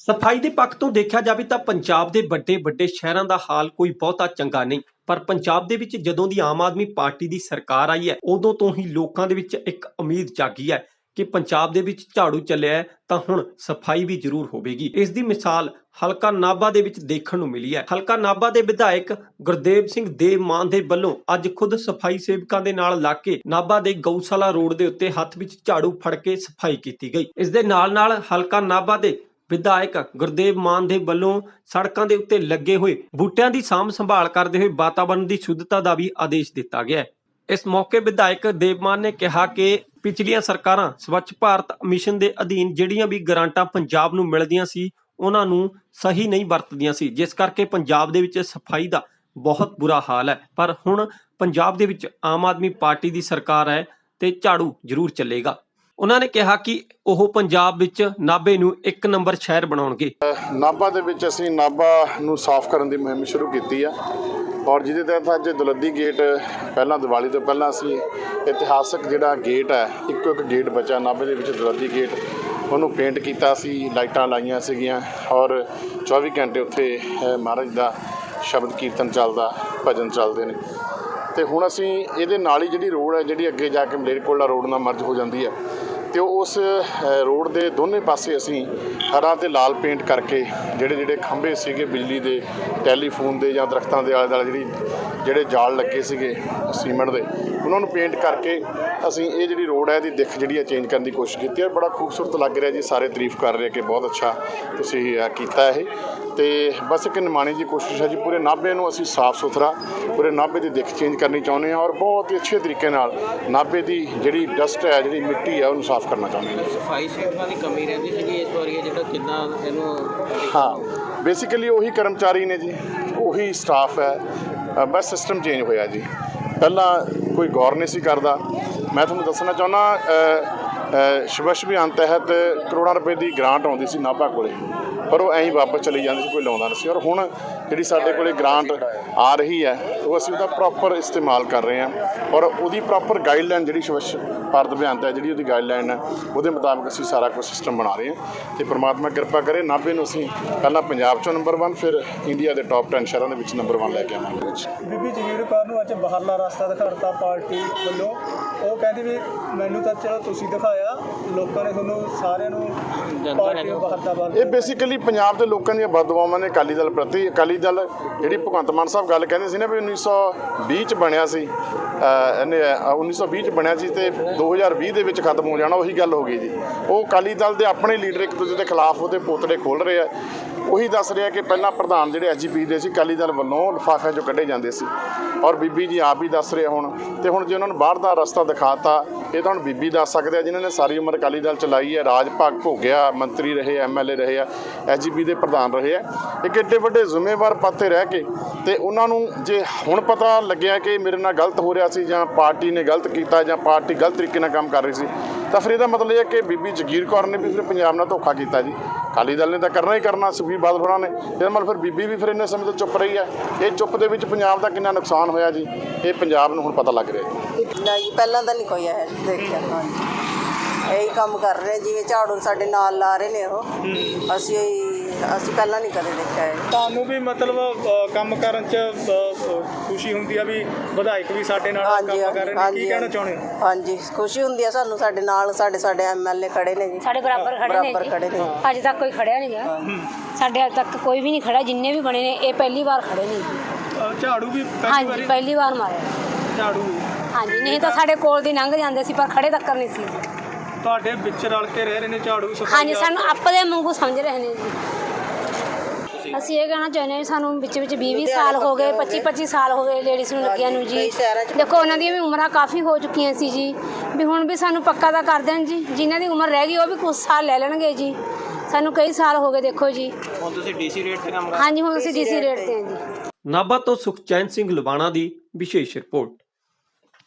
ਸਫ਼ਾਈ ਦੇ ਪੱਖ ਤੋਂ ਦੇਖਿਆ ਜਾਵੇ ਤਾਂ ਪੰਜਾਬ ਦੇ ਵੱਡੇ ਵੱਡੇ ਸ਼ਹਿਰਾਂ ਦਾ ਹਾਲ ਕੋਈ ਬਹੁਤਾ ਚੰਗਾ ਨਹੀਂ। ਪਰ ਪੰਜਾਬ ਦੇ ਵਿੱਚ ਜਦੋਂ ਦੀ ਆਮ ਆਦਮੀ ਪਾਰਟੀ ਦੀ ਸਰਕਾਰ ਆਈ ਹੈ, ਉਦੋਂ ਤੋਂ ਹੀ ਲੋਕਾਂ ਦੇ ਵਿੱਚ ਇੱਕ ਉਮੀਦ ਜਾਗੀ ਹੈ ਕਿ ਪੰਜਾਬ ਦੇ ਵਿੱਚ ਝਾੜੂ ਚੱਲਿਆ ਹੈ ਤਾਂ ਹੁਣ ਸਫ਼ਾਈ ਵੀ ਜ਼ਰੂਰ ਹੋਵੇਗੀ। ਇਸ ਦੀ ਮਿਸਾਲ ਹਲਕਾ ਨਾਭਾ ਦੇ ਵਿੱਚ ਦੇਖਣ ਨੂੰ ਮਿਲੀ ਹੈ। ਹਲਕਾ ਨਾਭਾ ਦੇ ਵਿਧਾਇਕ ਗੁਰਦੇਵ ਸਿੰਘ ਦੇਵ ਮਾਨ ਦੇ ਵੱਲੋਂ ਅੱਜ ਖੁਦ ਸਫ਼ਾਈ ਸੇਵਕਾਂ ਦੇ ਨਾਲ ਲੱਗ ਕੇ ਨਾਭਾ ਦੇ ਗਊਸ਼ਾਲਾ ਰੋਡ ਦੇ ਉੱਤੇ ਹੱਥ ਵਿੱਚ ਝਾੜੂ ਫੜ ਕੇ ਸਫ਼ਾਈ ਕੀਤੀ ਗਈ। ਇਸ ਦੇ ਨਾਲ ਨਾਲ ਹਲਕਾ ਨਾਭਾ ਦੇ ਵਿਧਾਇਕ ਗੁਰਦੇਵ ਮਾਨ ਦੇ ਵੱਲੋਂ ਸੜਕਾਂ ਦੇ ਉੱਤੇ ਲੱਗੇ ਹੋਏ ਬੂਟਿਆਂ ਦੀ ਸਾਂਭ ਸੰਭਾਲ ਕਰਦੇ ਹੋਏ ਵਾਤਾਵਰਣ ਦੀ ਸ਼ੁੱਧਤਾ ਦਾ ਵੀ ਆਦੇਸ਼ ਦਿੱਤਾ ਗਿਆ ਹੈ। ਇਸ ਮੌਕੇ ਵਿਧਾਇਕ ਦੇਵਮਾਨ ਨੇ ਕਿਹਾ ਕਿ ਪਿਛਲੀਆਂ ਸਰਕਾਰਾਂ ਸਵੱਛ ਭਾਰਤ ਮਿਸ਼ਨ ਦੇ ਅਧੀਨ ਜਿਹੜੀਆਂ ਵੀ ਗ੍ਰਾਂਟਾਂ ਪੰਜਾਬ ਨੂੰ ਮਿਲਦੀਆਂ ਸੀ, ਉਹਨਾਂ ਨੂੰ ਸਹੀ ਨਹੀਂ ਵਰਤਦੀਆਂ ਸੀ, ਜਿਸ ਕਰਕੇ ਪੰਜਾਬ ਦੇ ਵਿੱਚ ਸਫ਼ਾਈ ਦਾ ਬਹੁਤ ਬੁਰਾ ਹਾਲ ਹੈ। ਪਰ ਹੁਣ ਪੰਜਾਬ ਦੇ ਵਿੱਚ ਆਮ ਆਦਮੀ ਪਾਰਟੀ ਦੀ ਸਰਕਾਰ ਹੈ ਤੇ ਝਾੜੂ ਜ਼ਰੂਰ ਚੱਲੇਗਾ। ਉਹਨਾਂ ਨੇ ਕਿਹਾ ਕਿ ਉਹ ਪੰਜਾਬ ਵਿੱਚ ਨਾਭੇ ਨੂੰ ਇੱਕ ਨੰਬਰ ਸ਼ਹਿਰ ਬਣਾਉਣਗੇ। ਨਾਭਾ ਦੇ ਵਿੱਚ ਅਸੀਂ ਨਾਭਾ ਨੂੰ ਸਾਫ਼ ਕਰਨ ਦੀ ਮੁਹਿੰਮ ਸ਼ੁਰੂ ਕੀਤੀ ਆ ਔਰ ਜਿਹਦੇ ਤਹਿਤ ਅੱਜ ਦੁਲੱਦੀ ਗੇਟ, ਪਹਿਲਾਂ ਦੀਵਾਲੀ ਤੋਂ ਪਹਿਲਾਂ ਅਸੀਂ ਇਤਿਹਾਸਕ ਜਿਹੜਾ ਗੇਟ ਹੈ, ਇੱਕੋ ਇੱਕ ਗੇਟ ਬਚਾ ਨਾਭੇ ਦੇ ਵਿੱਚ ਦੁਲੱਦੀ ਗੇਟ। ਉਹਨੂੰ ਪੇਂਟ ਕੀਤਾ ਸੀ, ਲਾਈਟਾਂ ਲਾਈਆਂ ਸੀਗੀਆਂ ਔਰ 24 ਘੰਟੇ ਉੱਥੇ ਮਹਾਰਾਜ ਦਾ ਸ਼ਬਦ ਕੀਰਤਨ ਚੱਲਦਾ, ਭਜਨ ਚੱਲਦੇ ਨੇ। ਤੇ ਹੁਣ ਅਸੀਂ ਇਹਦੇ ਨਾਲ ਹੀ ਜਿਹੜੀ ਰੋਡ ਹੈ, ਜਿਹੜੀ ਅੱਗੇ ਜਾ ਕੇ ਮਲੇਰਕੋਟਲਾ ਰੋਡ ਨਾਲ ਮਰਜ ਹੋ ਜਾਂਦੀ ਹੈ ਤੇ ਉਸ ਰੋਡ ਦੇ ਦੋਨੇ ਪਾਸੇ ਅਸੀਂ ਹਰਾ ਤੇ ਲਾਲ ਪੇਂਟ ਕਰਕੇ ਜਿਹੜੇ ਜਿਹੜੇ ਖੰਭੇ ਸੀਗੇ ਬਿਜਲੀ ਦੇ, ਟੈਲੀਫੋਨ ਦੇ ਜਾਂ ਦਰਖਤਾਂ ਦੇ ਆਲੇ ਦੁਆਲੇ ਜਿਹੜੀ, ਜਿਹੜੇ ਜਾਲ ਲੱਗੇ ਸੀਗੇ ਸੀਮੈਂਟ ਦੇ, ਉਹਨਾਂ ਨੂੰ ਪੇਂਟ ਕਰਕੇ ਅਸੀਂ ਇਹ ਜਿਹੜੀ ਰੋਡ ਹੈ ਇਹਦੀ ਦਿੱਖ ਜਿਹੜੀ ਹੈ ਚੇਂਜ ਕਰਨ ਦੀ ਕੋਸ਼ਿਸ਼ ਕੀਤੀ ਹੈ। ਬੜਾ ਖੂਬਸੂਰਤ ਲੱਗ ਰਿਹਾ ਜੀ, ਸਾਰੇ ਤਾਰੀਫ ਕਰ ਰਹੇ ਕਿ ਬਹੁਤ ਅੱਛਾ ਤੁਸੀਂ ਕੀਤਾ ਇਹ। ਤੇ ਬਸ ਇੱਕ ਨਿਮਾਣੀ ਜੀ ਕੋਸ਼ਿਸ਼ ਹੈ ਜੀ, ਪੂਰੇ ਨਾਭੇ ਨੂੰ ਅਸੀਂ ਸਾਫ਼ ਸੁਥਰਾ, ਪੂਰੇ ਨਾਭੇ ਦੀ ਦਿੱਖ ਚੇਂਜ ਕਰਨੀ ਚਾਹੁੰਦੇ ਹਾਂ ਔਰ ਬਹੁਤ ਹੀ ਅੱਛੇ ਤਰੀਕੇ ਨਾਲ ਨਾਭੇ ਦੀ ਜਿਹੜੀ ਡਸਟ ਹੈ, ਜਿਹੜੀ ਮਿੱਟੀ ਹੈ, ਉਹਨੂੰ ਸਾਫ਼ ਕਰਨਾ ਚਾਹੁੰਦੇ ਹਾਂ ਸਫ਼ਾਈ ਸੇਵਕਾਂ ਦੀ ਕਮੀ ਰਹਿੰਦੀ ਸੀਗੀ ਇਸ ਵਾਰੀ ਇਹ ਜਿਹੜਾ ਕਿੱਦਾਂ ਇਹਨੂੰ ਹਾਂ ਬੇਸਿਕਲੀ ਉਹੀ ਕਰਮਚਾਰੀ ਨੇ ਜੀ ਉਹੀ ਸਟਾਫ ਹੈ। ਬਸ ਸਿਸਟਮ ਚੇਂਜ ਹੋਇਆ ਜੀ। ਪਹਿਲਾਂ ਕੋਈ ਗੌਰ ਨਹੀਂ ਸੀ ਕਰਦਾ। ਮੈਂ ਤੁਹਾਨੂੰ ਦੱਸਣਾ ਚਾਹੁੰਦਾ ਸ਼ਿਵਸ਼ ਅਭਿਆਨ ਤਹਿਤ ਕਰੋੜਾਂ ਰੁਪਏ ਦੀ ਗ੍ਰਾਂਟ ਆਉਂਦੀ ਸੀ ਨਾਭਾ ਕੋਲੇ। ਪਰ ਉਹ ਐਂ ਹੀ ਵਾਪਸ ਚਲੀ ਜਾਂਦੀ ਸੀ ਕੋਈ ਲਾਉਂਦਾ ਨਹੀਂ ਸੀ। ਔਰ ਹੁਣ ਜਿਹੜੀ ਸਾਡੇ ਕੋਲੇ ਗ੍ਰਾਂਟ ਆ ਰਹੀ ਹੈ ਉਹ ਅਸੀਂ ਉਹਦਾ ਪ੍ਰੋਪਰ ਇਸਤੇਮਾਲ ਕਰ ਰਹੇ ਹਾਂ। ਔਰ ਉਹਦੀ ਪ੍ਰੋਪਰ ਗਾਈਡਲਾਈਨ ਜਿਹੜੀ ਸ਼ਿਵਸ਼ ਭਾਰਤ ਅਭਿਆਨ ਤਹਿਤ ਜਿਹੜੀ ਉਹਦੀ ਗਾਈਡਲਾਈਨ ਹੈ ਉਹਦੇ ਮੁਤਾਬਕ ਅਸੀਂ ਸਾਰਾ ਕੁਝ ਸਿਸਟਮ ਬਣਾ ਰਹੇ ਹਾਂ। ਤੇ ਪ੍ਰਮਾਤਮਾ ਕਿਰਪਾ ਕਰੇ ਨਾਭੇ ਨੂੰ ਅਸੀਂ ਪਹਿਲਾਂ ਪੰਜਾਬ ਚੋਂ ਨੰਬਰ 1 ਫਿਰ ਇੰਡੀਆ ਦੇ ਟੌਪ 10 ਸ਼ਹਿਰਾਂ ਦੇ ਵਿੱਚ ਨੰਬਰ 1 ਲੈ ਕੇ ਆਵਾਂਗੇ। ਵਿੱਚ ਬੀਬੀ ਜਗੀਰ ਕੌਰ ਨੂੰ ਅੱਜ ਬਾਹਰਲਾ ਰਸਤਾ ਦਿਖਾਤਾ ਪਾਰਟੀ ਵੱਲੋਂ। ਉਹ ਕਹਿੰਦੀ ਵੀ ਮੈਨੂੰ ਤਾਂ ਚਲੋ ਤੁਸੀਂ ਦਿਖਾਇਆ ਲੋਕਾਂ ਨੇ ਤੁਹਾਨੂੰ ਸਾਰਿਆਂ ਨੂੰ ਪਾਰਟੀ ਬਾਹਰ ਦਾ ਇਹ ਬੇਸਿਕਲੀ ਪੰਜਾਬ ਦੇ ਲੋਕਾਂ ਦੀਆਂ ਬਦਦੁਆਵਾਂ ਨੇ ਅਕਾਲੀ ਦਲ ਪ੍ਰਤੀ, ਅਕਾਲੀ ਦਲ ਜਿਹੜੀ ਭਗਵੰਤ ਮਾਨ ਸਾਹਿਬ ਗੱਲ ਕਹਿੰਦੇ ਸੀ ਨਾ ਵੀ 1920 ਚ ਬਣਿਆ ਸੀ, ਅਹ, ਇਹਨੇ, ਅਹ 1920 ਚ ਬਣਿਆ ਸੀ ਤੇ 2020 ਦੇ ਵਿੱਚ ਖਤਮ ਹੋ ਜਾਣਾ, ਉਹੀ ਗੱਲ ਹੋ ਗਈ ਜੀ। ਉਹ ਅਕਾਲੀ ਦਲ ਦੇ ਆਪਣੇ ਲੀਡਰ ਇੱਕ ਦੂਜੇ ਦੇ ਖਿਲਾਫ ਉਹਦੇ ਪੋਤੜੇ ਖੋਲ ਰਹੇ ਆ। ਉਹੀ ਦੱਸ ਰਿਹਾ ਕਿ ਪਹਿਲਾਂ ਪ੍ਰਧਾਨ ਜਿਹੜੇ ਐਜੀਪੀ ਦੇ ਸੀ, ਅਕਾਲੀ ਦਲ ਵੱਲੋਂ ਲਿਫਾਫਿਆਂ ਚੋਂ ਕੱਢੇ ਜਾਂਦੇ ਸੀ। ਔਰ ਬੀਬੀ ਜੀ ਆਪ ਹੀ ਦੱਸ ਰਹੇ ਹੁਣ, ਤੇ ਹੁਣ ਜੇ ਉਹਨਾਂ ਨੂੰ ਬਾਹਰ ਦਾ ਰਸਤਾ ਦਿਖਾਤਾ, ਇਹ ਤਾਂ ਹੁਣ ਬੀਬੀ ਦੱਸ ਸਕਦੇ ਆ, ਜਿਨ੍ਹਾਂ ਨੇ ਸਾਰੀ ਉਮਰ ਅਕਾਲੀ ਦਲ ਚਲਾਈ ਹੈ ਰਾਜ ਭਾਗ ਭੋਗਿਆ, ਮੰਤਰੀ ਰਹੇ ਐਮਐਲਏ ਰਹੇ ਆ ਐਜੀਪੀ ਦੇ ਪ੍ਰਧਾਨ ਰਹੇ ਆ। ਇੱਕ ਏਡੇ ਵੱਡੇ ਜ਼ਿੰਮੇਵਾਰ ਪਦ ਤੇ ਰਹਿ ਕੇ ਤੇ ਉਹਨਾਂ ਨੂੰ ਜੇ ਹੁਣ ਪਤਾ ਲੱਗਿਆ ਕਿ ਮੇਰੇ ਨਾਲ ਗਲਤ ਹੋ ਰਿਹਾ ਸੀ ਜਾਂ ਪਾਰਟੀ ਨੇ ਗਲਤ ਕੀਤਾ ਜਾਂ ਪਾਰਟੀ ਗਲਤ ਤਰੀਕੇ ਨਾਲ ਕੰਮ ਕਰ ਰਹੀ ਸੀ, ਤਾਂ ਫਿਰ ਇਹਦਾ ਮਤਲਬ ਇਹ ਹੈ ਕਿ ਬੀਬੀ ਜਗੀਰ ਕੌਰ ਨੇ ਵੀ ਫਿਰ ਪੰਜਾਬ ਨਾਲ ਧੋਖਾ ਕੀਤਾ ਜੀ। ਅਕਾਲੀ ਦਲ ਨੇ ਤਾਂ ਕਰਨਾ ਹੀ ਕਰਨਾ, ਸੁਖਬੀਰ ਬਾਦਲ ਹੋਰਾਂ ਨੇ। ਇਹਦਾ ਮਤਲਬ ਫਿਰ ਬੀਬੀ ਵੀ ਫਿਰ ਇੰਨੇ ਸਮੇਂ ਤੋਂ ਚੁੱਪ ਰਹੀ ਹੈ ਇਹ ਚੁੱਪ ਦੇ ਵਿੱਚ ਪੰਜਾਬ ਦਾ ਕਿੰਨਾ ਨੁਕਸਾਨ ਹੋਇਆ ਜੀ, ਇਹ ਪੰਜਾਬ ਨੂੰ ਹੁਣ ਪਤਾ ਲੱਗ ਰਿਹਾ ਜੀ। ਨਹੀਂ, ਪਹਿਲਾਂ ਤਾਂ ਨਹੀਂ ਕੋਈ ਆਇਆ ਦੇਖਿਆ। ਹਾਂਜੀ ਇਹੀ ਕੰਮ ਕਰ ਰਹੇ ਜਿਵੇਂ ਝਾੜੂ ਸਾਡੇ ਨਾਲ ਲਾ ਰਹੇ ਨੇ ਉਹ। ਅਸੀਂ ਅਸੀਂ ਪਹਿਲਾਂ ਨਹੀਂ ਕਦੇ ਦੇਖਿਆ ਇਹ। ਤੁਹਾਨੂੰ ਵੀ ਮਤਲਬ ਅ, ਕੰਮ ਕਰਨ ਚ ਅ, ਖੁਸ਼ੀ ਹੁੰਦੀ ਆ ਵੀ ਵਿਧਾਇਕ ਵੀ ਸਾਡੇ ਨਾਲ ਕੰਮ ਕਰ ਰਹੇ ਨੇ। ਕੀ ਕਹਿਣਾ ਚਾਹੁੰਦੇ ਹੋ? ਹਾਂਜੀ ਖੁਸ਼ੀ ਹੁੰਦੀ ਆ ਸਾਨੂੰ ਸਾਡੇ ਨਾਲ ਸਾਡੇ ਸਾਡੇ ਐਮਐਲਏ ਖੜੇ ਨੇ ਜੀ। ਸਾਡੇ ਬਰਾਬਰ ਖੜੇ ਨੇ ਬਰਾਬਰ ਖੜੇ ਨੇ। ਅੱਜ ਤੱਕ ਕੋਈ ਖੜਿਆ ਨਹੀਂ ਗਿਆ। ਸਾਡੇ ਅੱਜ ਤੱਕ ਕੋਈ ਵੀ ਨਹੀਂ ਖੜਾ ਜਿੰਨੇ ਵੀ ਬਣੇ ਨੇ ਇਹ ਪਹਿਲੀ ਵਾਰ ਖੜੇ ਨੇ ਜੀ। ਅ, ਝਾੜੂ ਵੀ ਪਹਿਲੀ ਹਾਂਜੀ ਵਾਰੀ? ਪਹਿਲੀ ਵਾਰ ਮਾਰਿਆ। ਝਾੜੂ। ਹਾਂਜੀ ਨਹੀਂ ਤਾਂ ਸਾਡੇ ਕੋਲ ਦੀ ਲੰਘ ਜਾਂਦੇ ਸੀ ਪਰ ਖੜੇ ਤੱਕ ਨਹੀਂ ਸੀ। ਤੁਹਾਡੇ ਵਿੱਚ ਰਲ ਕੇ ਰਹਿ ਰਹੇ ਨੇ ਝਾੜੂ ਸਫ਼ਾਈ ਹਾਂਜੀ ਸਾਨੂੰ ਆਪਦੇ ਵਾਂਗੂ ਸਮਝ ਰਹੇ ਨੇ ਜੀ। ਅਸੀਂ ਇਹ ਕਹਿਣਾ ਚਾਹੁੰਦੇ ਹਾਂ ਵੀ ਸਾਨੂੰ ਵਿੱਚ ਵਿੱਚ 20 20 ਸਾਲ ਹੋ ਗਏ 25 25 ਸਾਲ ਹੋ ਗਏ ਲੇਡੀਜ਼ ਨੂੰ ਲੱਗਿਆ ਨੂੰ ਜੀ। ਦੇਖੋ ਉਹਨਾਂ ਦੀਆਂ ਵੀ ਉਮਰਾਂ ਕਾਫੀ ਹੋ ਚੁੱਕੀਆਂ ਸੀ ਜੀ। ਵੀ ਹੁਣ ਵੀ ਸਾਨੂੰ ਪੱਕਾ ਤਾਂ ਕਰ ਦੇਣ ਜੀ। ਜਿਨ੍ਹਾਂ ਦੀ ਉਮਰ ਰਹਿ ਗਈ ਉਹ ਵੀ ਕੁਝ ਸਾਲ ਲੈ ਲੈਣਗੇ ਜੀ। ਸਾਨੂੰ ਕਈ ਸਾਲ ਹੋ ਗਏ ਦੇਖੋ ਜੀ। ਹੁਣ ਤੁਸੀਂ ਡੀਸੀ ਰੇਟ ਤੇ ਕੰਮ ਕਰ ਹਾਂਜੀ ਹੁਣ ਅਸੀਂ ਡੀਸੀ ਰੇਟ ਤੇ ਹਾਂ ਜੀ। ਨਾਭਾ ਤੋਂ ਸੁਖਚੈਨ ਸਿੰਘ ਲਵਾਣਾ ਦੀ ਵਿਸ਼ੇਸ਼ ਰਿਪੋਰਟ।